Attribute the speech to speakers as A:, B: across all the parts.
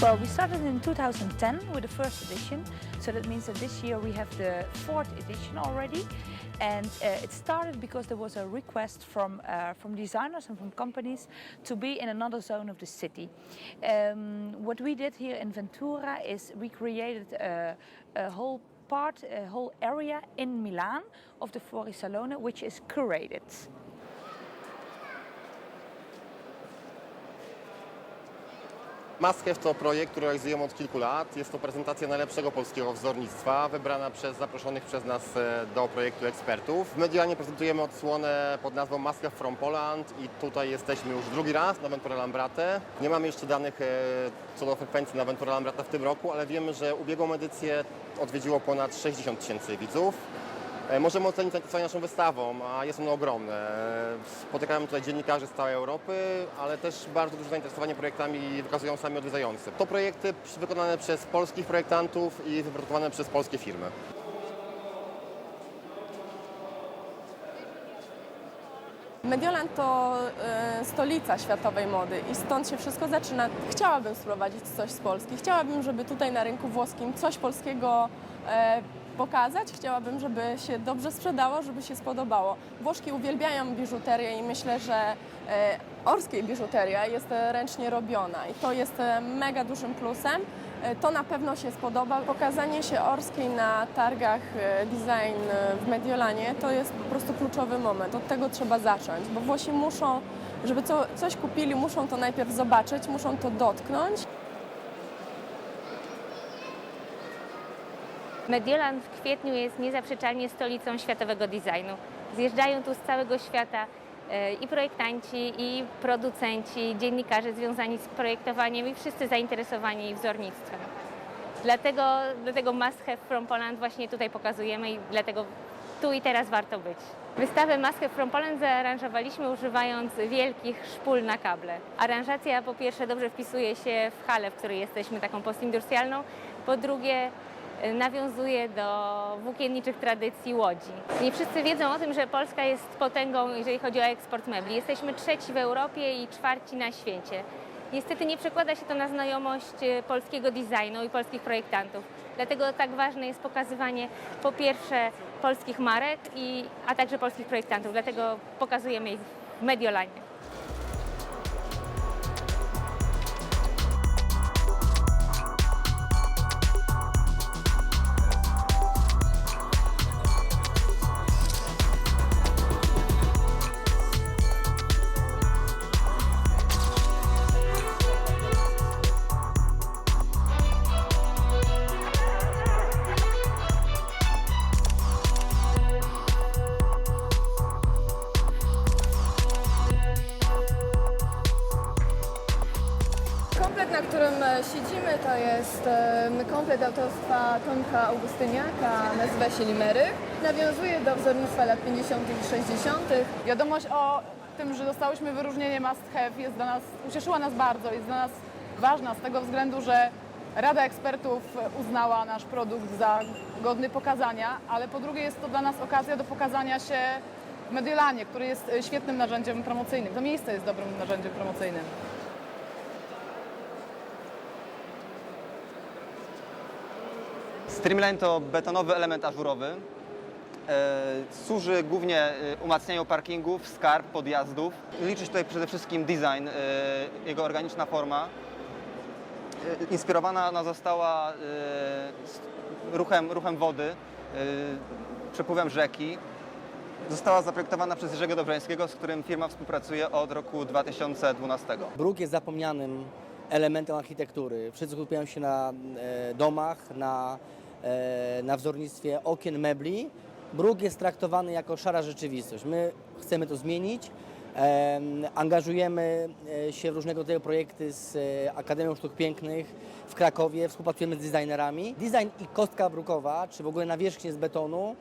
A: Well, we started in 2010 with the first edition, so that means that this year we have the fourth edition already. And uh, it started because there was a request from, uh, from designers and from companies to be in another zone of the city. Um, what we did here in Ventura is we created a, a whole part, a whole area in Milan of the Fori Salone, which is curated.
B: Maschew to projekt, który realizujemy od kilku lat. Jest to prezentacja najlepszego polskiego wzornictwa, wybrana przez zaproszonych przez nas e, do projektu ekspertów. W Mediolanie prezentujemy odsłonę pod nazwą Maschew from Poland i tutaj jesteśmy już drugi raz na Ventura Lambrate. Nie mamy jeszcze danych e, co do frekwencji na Ventura Lambrate w tym roku, ale wiemy, że ubiegłą edycję odwiedziło ponad 60 tysięcy widzów. E, Możemy ocenić zainteresowanie naszą wystawą, a jest ono ogromne. Spotykają tutaj dziennikarzy z całej Europy, ale też bardzo duże zainteresowanie projektami wykazują sami odwiedzający. To projekty wykonane przez polskich projektantów i wyprodukowane przez polskie firmy.
C: Mediolan to e, stolica światowej mody i stąd się wszystko zaczyna. Chciałabym sprowadzić coś z Polski. Chciałabym, żeby tutaj na rynku włoskim coś polskiego e, pokazać. Chciałabym, żeby się dobrze sprzedało, żeby się spodobało. Włoszki uwielbiają biżuterię i myślę, że e, orskiej biżuteria jest ręcznie robiona i to jest e, mega dużym plusem. E, To na pewno się spodoba. Pokazanie się Orskiej na targach design w Mediolanie to jest po prostu kluczowy moment. Od tego trzeba zacząć, bo Włosi muszą, żeby co, coś kupili, muszą to najpierw zobaczyć, muszą to dotknąć.
D: Mediolan w kwietniu jest niezaprzeczalnie stolicą światowego designu. Zjeżdżają tu z całego świata e, i projektanci, i producenci, dziennikarze związani z projektowaniem i wszyscy zainteresowani wzornictwem. Dlatego, dlatego Must Have from Poland właśnie tutaj pokazujemy i dlatego tu i teraz warto być. Wystawę Have from Poland zaaranżowaliśmy używając wielkich szpul na kable. Aranżacja po pierwsze dobrze wpisuje się w halę, w której jesteśmy, taką postindustrialną, po drugie nawiązuje do włókienniczych tradycji Łodzi. Nie wszyscy wiedzą o tym, że Polska jest potęgą, jeżeli chodzi o eksport mebli. Jesteśmy trzeci w Europie i czwarci na świecie. Niestety nie przekłada się to na znajomość y, polskiego designu i polskich projektantów. Dlatego tak ważne jest pokazywanie po pierwsze polskich marek, i, a także polskich projektantów. Dlatego pokazujemy ich w Mediolanie.
E: To jest komplet autorstwa Tomka Augustyniaka, nazywa się Limery. Nawiązuje do wzornictwa lat 50. i 60.
F: Wiadomość o tym, że dostałyśmy wyróżnienie Must Have jest dla nas, ucieszyła nas bardzo, jest dla nas ważna z tego względu, że Rada Ekspertów uznała nasz produkt za godny pokazania, ale po drugie jest to dla nas okazja do pokazania się w Mediolanie, który jest e, świetnym narzędziem promocyjnym. To miejsce jest dobrym narzędziem promocyjnym.
G: Streamline to betonowy element ażurowy. E, służy głównie e, umacnianiu parkingów, skarb, podjazdów. Liczy się tutaj przede wszystkim design, e, jego organiczna forma. Inspirowana ona została ruchem, ruchem wody, przepływem rzeki. Została zaprojektowana przez Jerzego Dobrzańskiego, z którym firma współpracuje od roku 2012.
H: Bruk jest zapomnianym elementem architektury. Wszyscy skupiają się na domach, na, na wzornictwie okien, mebli. Bruk jest traktowany jako szara rzeczywistość. My chcemy to zmienić. E, angażujemy e, się w różnego rodzaju projekty z e, Akademią Sztuk Pięknych w Krakowie, współpracujemy z designerami. Design i kostka brukowa, czy w ogóle nawierzchnie z betonu,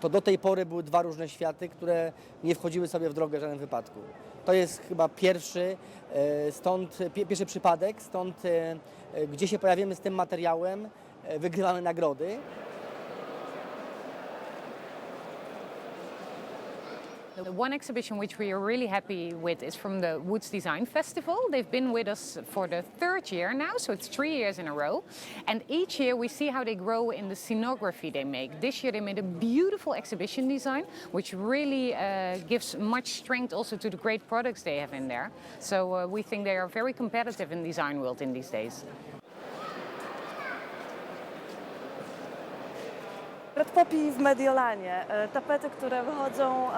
H: to do tej pory były dwa różne światy, które nie wchodziły sobie w drogę w żadnym wypadku. To jest chyba pierwszy, e, stąd, pie- pierwszy przypadek, stąd e, e, gdzie się pojawimy z tym materiałem, nagrody.
I: The one exhibition which we are really happy with is from the Woods Design Festival. They've been with us for the third year now, so it's three years in a row. And each year we see how they grow in the scenography they make. This year they made a beautiful exhibition design, which really uh, gives much strength also to the great products they have in there. So uh, we think they are very competitive in design world in these days.
J: Red Poppy w Mediolanie. E, Tapety, które wychodzą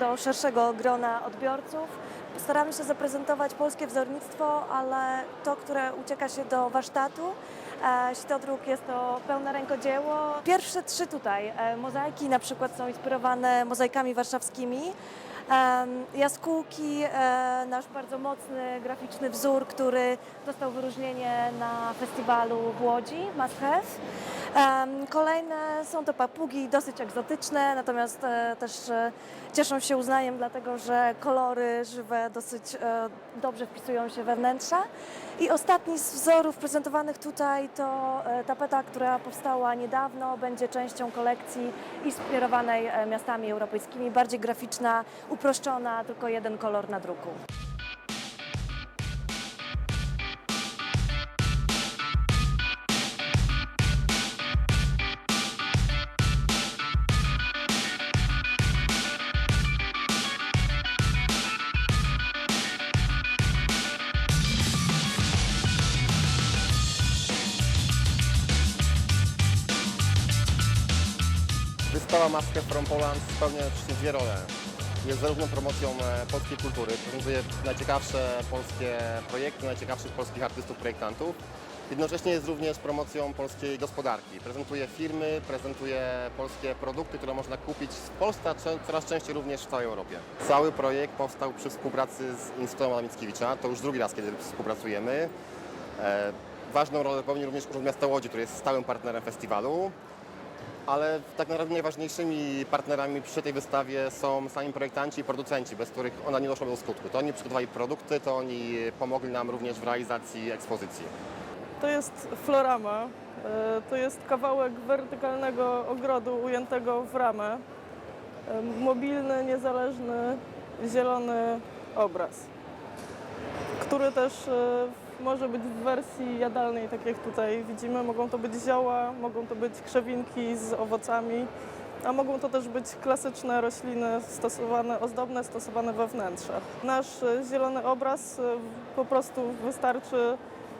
J: do szerszego grona odbiorców. Staramy się zaprezentować polskie wzornictwo, ale to, które ucieka się do warsztatu. E, Sitodruk jest to pełne rękodzieło. Pierwsze trzy tutaj e, mozaiki na przykład są inspirowane mozaikami warszawskimi. Jaskółki, e, nasz bardzo mocny graficzny wzór, który dostał wyróżnienie na festiwalu w Łodzi, Must Have. Kolejne są to papugi dosyć egzotyczne, natomiast e, też e, cieszą się uznaniem, dlatego że kolory żywe dosyć e, dobrze wpisują się we wnętrza. I ostatni z wzorów prezentowanych tutaj to tapeta, która powstała niedawno, będzie częścią kolekcji inspirowanej miastami europejskimi, bardziej graficzna, uproszczona, tylko jeden kolor na druku.
B: Wystawa Maskę from Poland spełnia dwie role. Jest zarówno promocją e, polskiej kultury, prezentuje najciekawsze polskie projekty, najciekawszych polskich artystów, projektantów. Jednocześnie jest również promocją polskiej gospodarki. Prezentuje firmy, prezentuje polskie produkty, które można kupić w Polsce, a coraz częściej również w całej Europie. Cały projekt powstał przy współpracy z Instytutem Mickiewicza. To już drugi raz, kiedy współpracujemy. E, Ważną rolę pełni również Urząd Miasta Łodzi, który jest stałym partnerem festiwalu. Ale tak naprawdę najważniejszymi partnerami przy tej wystawie są sami projektanci i producenci, bez których ona nie doszła do skutku. To oni przygotowali produkty, to oni pomogli nam również w realizacji ekspozycji.
C: To jest florama. E, To jest kawałek wertykalnego ogrodu ujętego w ramę. E, Mobilny, niezależny, zielony obraz, który też e, może być w wersji jadalnej, tak jak tutaj widzimy. Mogą to być zioła, mogą to być krzewinki z owocami, a mogą to też być klasyczne rośliny stosowane, ozdobne, stosowane we wnętrzach. Nasz e, zielony obraz e, po prostu wystarczy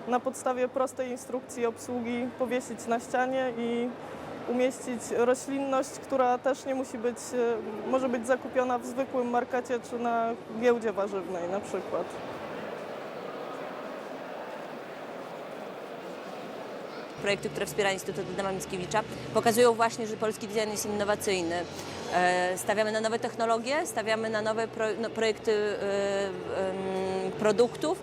C: na podstawie prostej instrukcji obsługi powiesić na ścianie i umieścić roślinność, która też nie musi być, może być zakupiona w zwykłym markecie czy na giełdzie warzywnej na przykład.
K: Projekty, które wspiera Instytut Adama Mickiewicza, pokazują właśnie, że polski design jest innowacyjny. E, Stawiamy na nowe technologie, stawiamy na nowe no, projekty e, produktów.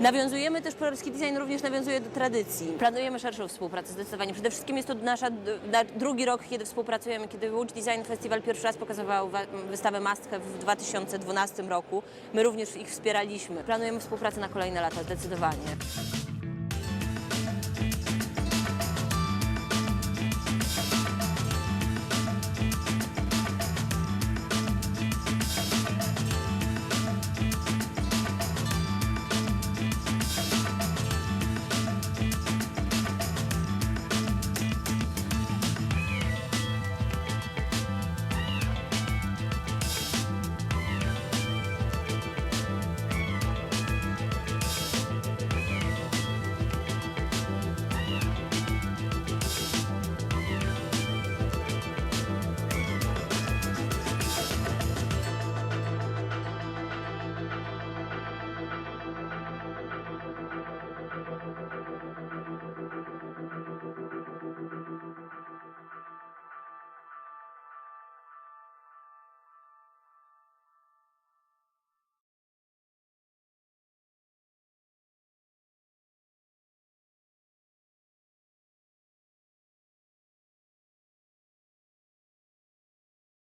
K: Nawiązujemy też, polski design również nawiązuje do tradycji. Planujemy szerszą współpracę zdecydowanie. Przede wszystkim jest to nasza d- na drugi rok, kiedy współpracujemy, kiedy Łódź Design Festival pierwszy raz pokazywał wa- wystawę Have w 2012 roku. My również ich wspieraliśmy. Planujemy współpracę na kolejne lata, zdecydowanie.